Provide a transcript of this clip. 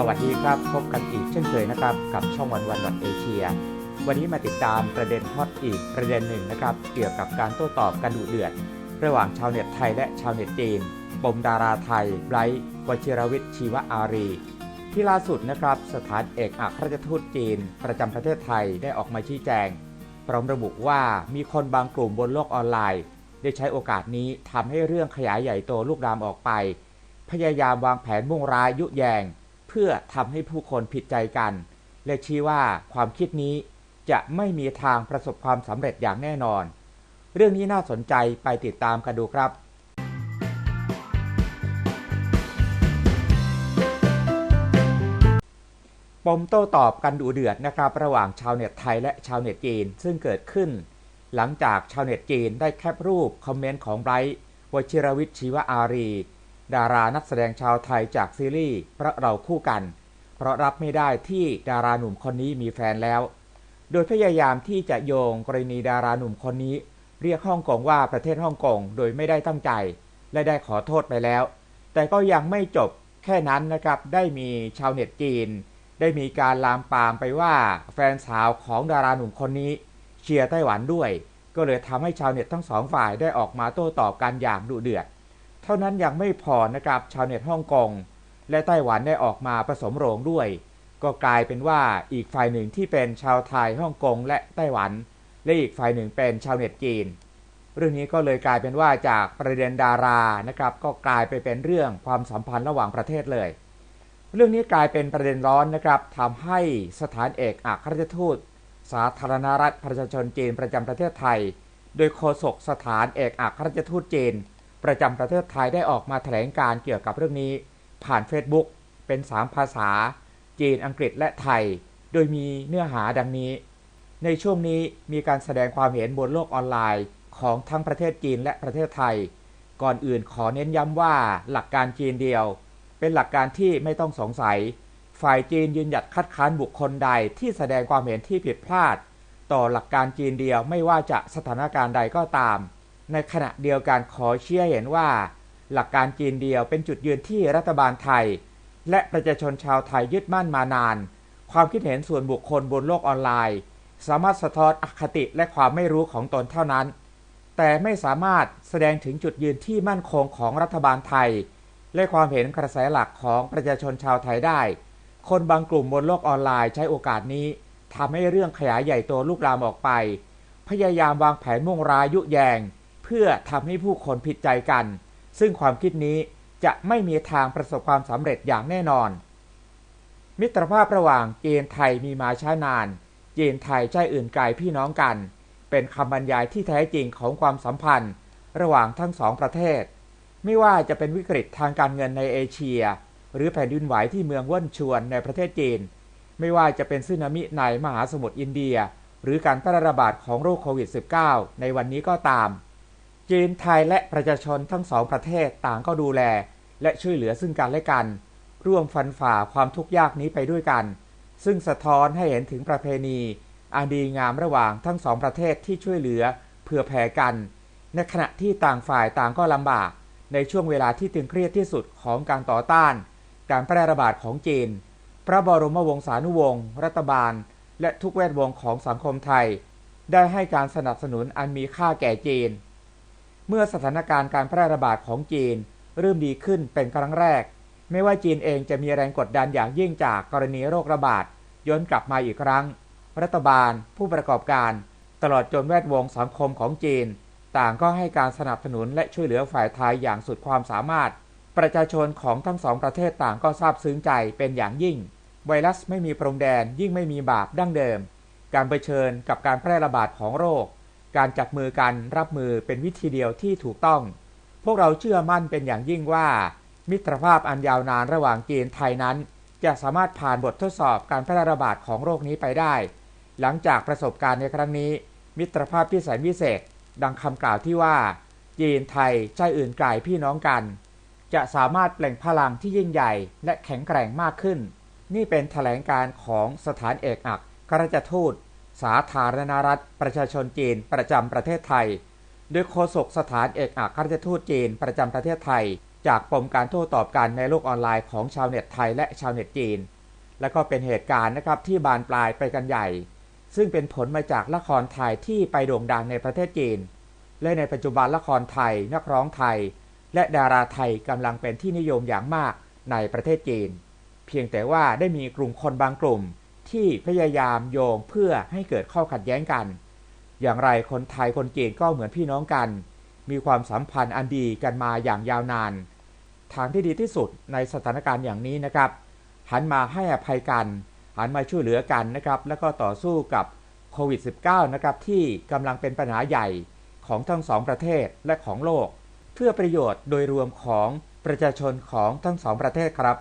สวัสดีครับพบกันอีกเช่นเคยนะครับ กับช่องวันวันดอทเอเชียวันนี้มาติดตามประเด็นฮอตอีกประเด็นหนึ่งนะครับ เกี่ยวกับการโต้ตอบกันดุเดือด ระหว่างชาวเน็ตไทยและชาวเน็ตจีนปมดาราไทยไบรท์วชิรวิทย์ชีวอารี ที่ล่าสุดนะครับ สถานเอกอัครราชทูตจีน ประจำประเทศไทยได้ออกมาชี้แจง พร้อมระบุว่ามีคนบางกลุ่มบนโลกออนไลน์ ได้ใช้โอกาสนี้ทำให้เรื่องขยายใหญ่โตลูกรามออกไป พยายามวางแผนมุ่งร้ายยุแยง เพื่อทำให้ผู้คนผิดใจกัน และชี้ว่าความคิดนี้จะไม่มีทางประสบความสำเร็จอย่างแน่นอน เรื่องนี้น่าสนใจไปติดตามกันดูครับปมโต้ตอบกันดูเดือดนะครับระหว่างชาวเน็ตไทยและชาวเน็ตจีน ซึ่งเกิดขึ้น หลังจากชาวเน็ตจีนได้แคปรูปคอมเมนต์ของไบรท์วชิรวิทย์ชีวอารี ดารานักแสดงชาวไทยจากซีรีส์พระเราคู่กัน เพราะรับไม่ได้ที่ดาราหนุ่มคนนี้มีแฟนแล้ว โดยพยายามที่จะโยงกรณีดาราหนุ่มคนนี้ เรียกฮ่องกงว่าประเทศฮ่องกงโดยไม่ได้ตั้งใจ และได้ขอโทษไปแล้ว แต่ก็ยังไม่จบแค่นั้นนะครับได้มีชาวเน็ตจีน ได้มีการลามปามไปว่าแฟนสาวของดาราหนุ่มคนนี้ เชียร์ไต้หวันด้วย ก็เลยทำให้ชาวเน็ตทั้งสองฝ่ายได้ออกมาโต้ตอบกันอย่างดุเดือด ท่านั้นยังไม่พอนะครับชาวเน็ตฮ่องกงและไต้หวันได้ออกมาผสมโรงด้วย ก็กลายเป็นว่าอีกฝ่ายหนึ่งที่เป็นชาวไทยฮ่องกงและไต้หวัน และอีกฝ่ายหนึ่งเป็นชาวเน็ตจีน เรื่องนี้ก็เลยกลายเป็นว่าจากประเด็นดารานะครับ ก็กลายไปเป็นเรื่องความสัมพันธ์ระหว่างประเทศเลย เรื่องนี้กลายเป็นประเด็นร้อนนะครับทำให้สถานเอกอัครราชทูต สาธารณรัฐประชาชนจีนประจำประเทศไทย โดยโฆษกสถานเอกอัครราชทูตจีน ประจำประเทศไทยได้ออกมาแถลงการเกี่ยวกับเรื่องนี้ ผ่าน Facebook เป็น 3 ภาษา จีนอังกฤษและไทย โดยมีเนื้อหาดังนี้ ในช่วงนี้มีการแสดงความเห็นบนโลกออนไลน์ ของทั้งประเทศจีนและประเทศไทย ก่อนอื่นขอเน้นย้ำว่าหลักการจีนเดียว เป็นหลักการที่ไม่ต้องสงสัย ฝ่ายจีนยืนหยัดคัดค้านบุคคลใดที่แสดงความเห็นที่ผิดพลาด ต่อหลักการจีนเดียวไม่ว่าจะสถานการณ์ใดก็ตาม ในขณะเดียวกันขอเชื่อเห็นว่า หลักการจีนเดียวเป็นจุดยืนที่รัฐบาลไทย และประชาชนชาวไทยยึดมั่นมานาน ความคิดเห็นส่วนบุคคลบนโลกออนไลน์ สามารถสะท้อนอคติและความไม่รู้ของตนเท่านั้น แต่ไม่สามารถแสดงถึงจุดยืนที่มั่นคงของรัฐบาลไทย และความเห็นกระแสหลักของประชาชนชาวไทยได้ คนบางกลุ่มบนโลกออนไลน์ใช้โอกาสนี้ทำให้เรื่องขยายใหญ่โตลุกลามออกไป พยายามวางแผนมุ่งร้ายยุแยง พื่อทำให้ผู้คนผิดใจกัน ซึ่งความคิดนี้จะไม่มีทางประสบความสำเร็จอย่างแน่นอน มิตรภาพระหว่างจีนไทยมีมาช้านาน จีนไทยใช่อื่นไกลพี่น้องกัน เป็นคำบรรยายที่แท้จริงของความสัมพันธ์ ระหว่างทั้งสองประเทศ ไม่ว่าจะเป็นวิกฤตทางการเงินในเอเชีย หรือแผ่นดินไหวที่เมืองว่นชวนในประเทศจีน ไม่ว่าจะเป็นสึนามิในมหาสมุทรอินเดีย หรือการแพร่ระบาดของโรคโควิด -19 ในวันนี้ก็ตาม จีนไทยและประชาชนทั้งสองประเทศต่างก็ดูแล และช่วยเหลือซึ่งกันและกัน ร่วมฟันฝ่าความทุกข์ยากนี้ไปด้วยกัน ซึ่งสะท้อนให้เห็นถึงประเพณีอันดีงามระหว่างทั้งสองประเทศที่ช่วยเหลือเผื่อแผ่กัน ในขณะที่ต่างฝ่ายต่างก็ลำบาก ในช่วงเวลาที่ตึงเครียดที่สุดของการต่อต้าน การแพร่ระบาดของจีน พระบรมวงศานุวงศ์รัฐบาล และทุกแวดวงของสังคมไทย ได้ให้การสนับสนุนอันมีค่าแก่จีน เมื่อสถานการณ์การแพร่ระบาดของจีน เริ่มดีขึ้นเป็นครั้งแรก ไม่ว่าจีนเองจะมีแรงกดดันอย่างยิ่งจากกรณีโรคระบาดย้อนกลับมาอีกครั้ง รัฐบาล ผู้ประกอบการ ตลอดจนแวดวงสังคมของจีน ต่างก็ให้การสนับสนุนและช่วยเหลือฝ่ายไทยอย่างสุดความสามารถ ประชาชนของทั้งสองประเทศต่างก็ซาบซึ้งใจเป็นอย่างยิ่ง ไวรัสไม่มีพรมแดนยิ่งไม่มีบาปดั้งเดิม การเผชิญกับการแพร่ระบาดของโรค การจับมือกันรับมือเป็นวิธีเดียวที่ถูกต้อง พวกเราเชื่อมั่นเป็นอย่างยิ่งว่า มิตรภาพอันยาวนานระหว่างจีนไทยนั้น จะสามารถผ่านบททดสอบการแพร่ระบาดของโรคนี้ไปได้ หลังจากประสบการณ์ในครั้งนี้ มิตรภาพที่แสนวิเศษ ดังคำกล่าวที่ว่า จีนไทยใช่อื่นไกลพี่น้องกัน จะสามารถเปล่งพลังที่ยิ่งใหญ่และแข็งแกร่งมากขึ้น นี่เป็นแถลงการของสถานเอกอัครราชทูต สาธารณรัฐ ประชาชนจีนประจำประเทศไทย โดยโฆษกสถานเอกอัครราชทูตจีนประจำประเทศไทยจจากปมการโต้ตอบกันในโลกออนไลน์ของชาวเน็ตไทยและชาวเน็ตจีน และก็เป็นเหตุการณ์นะครับที่บานปลายไปกันใหญ่ ซึ่งเป็นผลมาจากละครไทยที่ไปโด่งดังในประเทศจีน และในปัจจุบันละครไทยนักร้องไทย และดาราไทยกำลังเป็นที่นิยมอย่างมากในประเทศจีน เพียงแต่ว่าได้มีกลุ่มคนบางกลุ่ม ที่พยายามโยงเพื่อให้เกิดข้อขัดแย้งกัน อย่างไรคนไทยคนจีนก็เหมือนพี่น้องกัน มีความสัมพันธ์อันดีกันมาอย่างยาวนาน ทางที่ดีที่สุดในสถานการณ์อย่างนี้นะครับ หันมาให้อภัยกัน หันมาช่วยเหลือกันนะครับ แล้วก็ต่อสู้กับโควิด -19 นะครับที่กำลังเป็นปัญหาใหญ่ของทั้งสองประเทศและของโลก เพื่อประโยชน์โดยรวมของประชาชนของทั้งสองประเทศครับ